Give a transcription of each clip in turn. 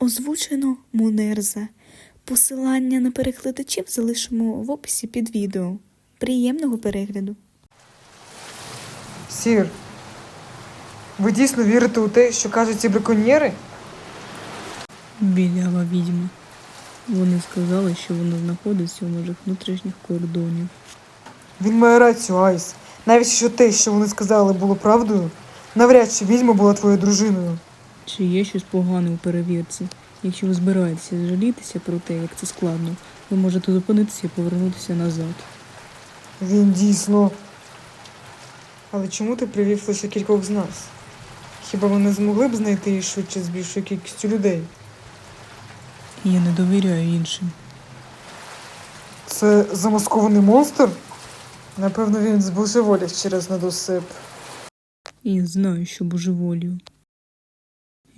Озвучено Мунерза. Посилання на перекладачів залишимо в описі під відео. Приємного перегляду! Сір, ви дійсно вірите у те, що кажуть ці браконьєри? Білява відьма. Вони сказали, що вона знаходиться у межах внутрішніх кордонів. Він має рацію, Айс. Навіть якщо те, що вони сказали, було правдою, навряд чи відьма була твоєю дружиною. Чи є щось погане у перевірці? Якщо ви збираєтеся жалітися про те, як це складно, ви можете зупинитися і повернутися назад. Він дійсно. Але чому ти привів лише кількох з нас? Хіба ми не змогли б знайти її швидше з більшою кількістю людей? Я не довіряю іншим. Це замаскований монстр? Напевно, він збожеволів через недосип. Я знаю, що божеволію.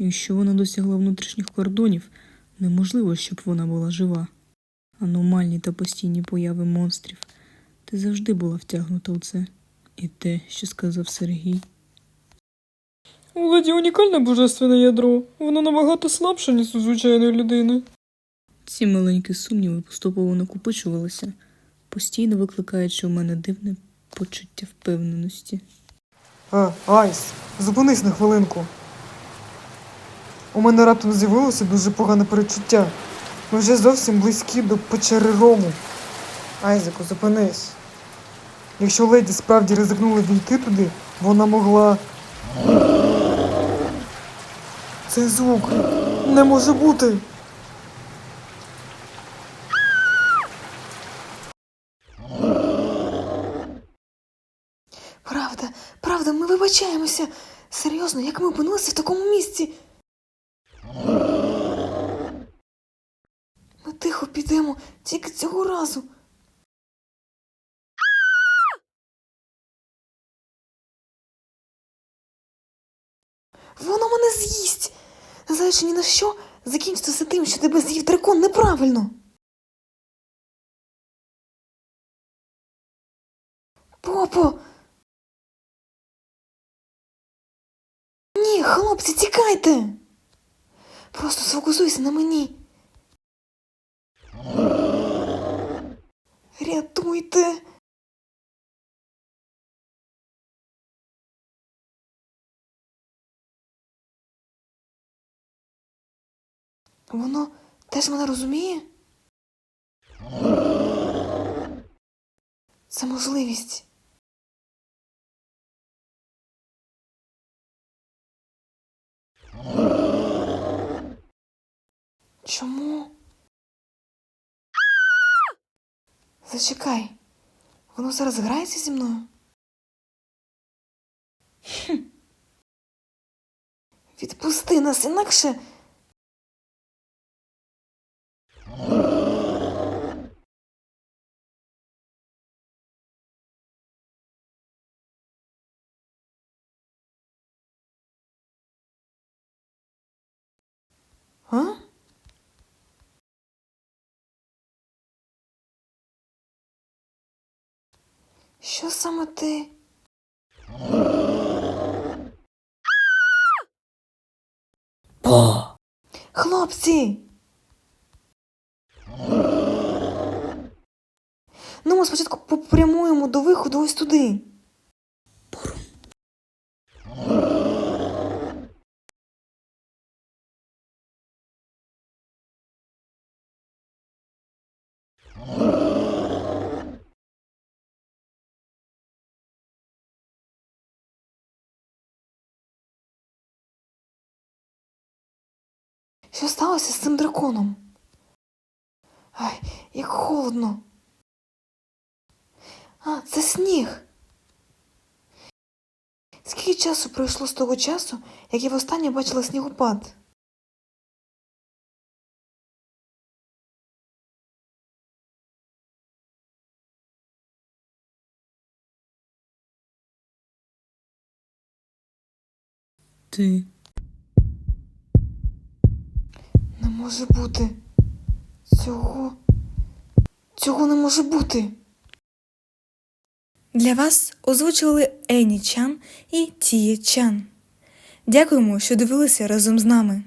Якщо вона досягла внутрішніх кордонів, неможливо, щоб вона була жива. Аномальні та постійні появи монстрів. Ти завжди була втягнута у це. І те, що сказав Сергій. У Ладі унікальне божественне ядро. Воно набагато слабше, ніж у звичайної людини. Ці маленькі сумніви поступово накопичувалися, постійно викликаючи у мене дивне почуття впевненості. А, Айс, зупинись на хвилинку. У мене раптом з'явилося дуже погане перечуття. Ми вже зовсім близькі до печери Рому. Айзеку, зупинись. Якщо леді справді ризикнула війти туди, вона могла. Цей звук не може бути. Правда, правда, ми вибачаємося. Серйозно, як ми опинилися в такому місці? Тихо підемо, тільки цього разу. Воно мене з'їсть. Незважаючи ні на що, закінчиться тим, що тебе з'їв дракон неправильно. Попо! Ні, хлопці, тікайте. Просто сфокусуйся на мені. Воно теж мене розуміє? Це можливість. Чому? Зачекай. Воно зараз грається зі мною? Хм. Відпусти нас інакше. А? Що саме ти? Хлопці! Ну, ми спочатку попрямуємо до виходу ось туди. Що сталося з цим драконом? Ай, як холодно. А, це сніг. Скільки часу пройшло з того часу, як я востаннє бачила снігопад? Ти Не може бути. Цього. Цього не може бути. Для вас озвучували Ені Чан і Тіє Чан. Дякуємо, що дивилися разом з нами.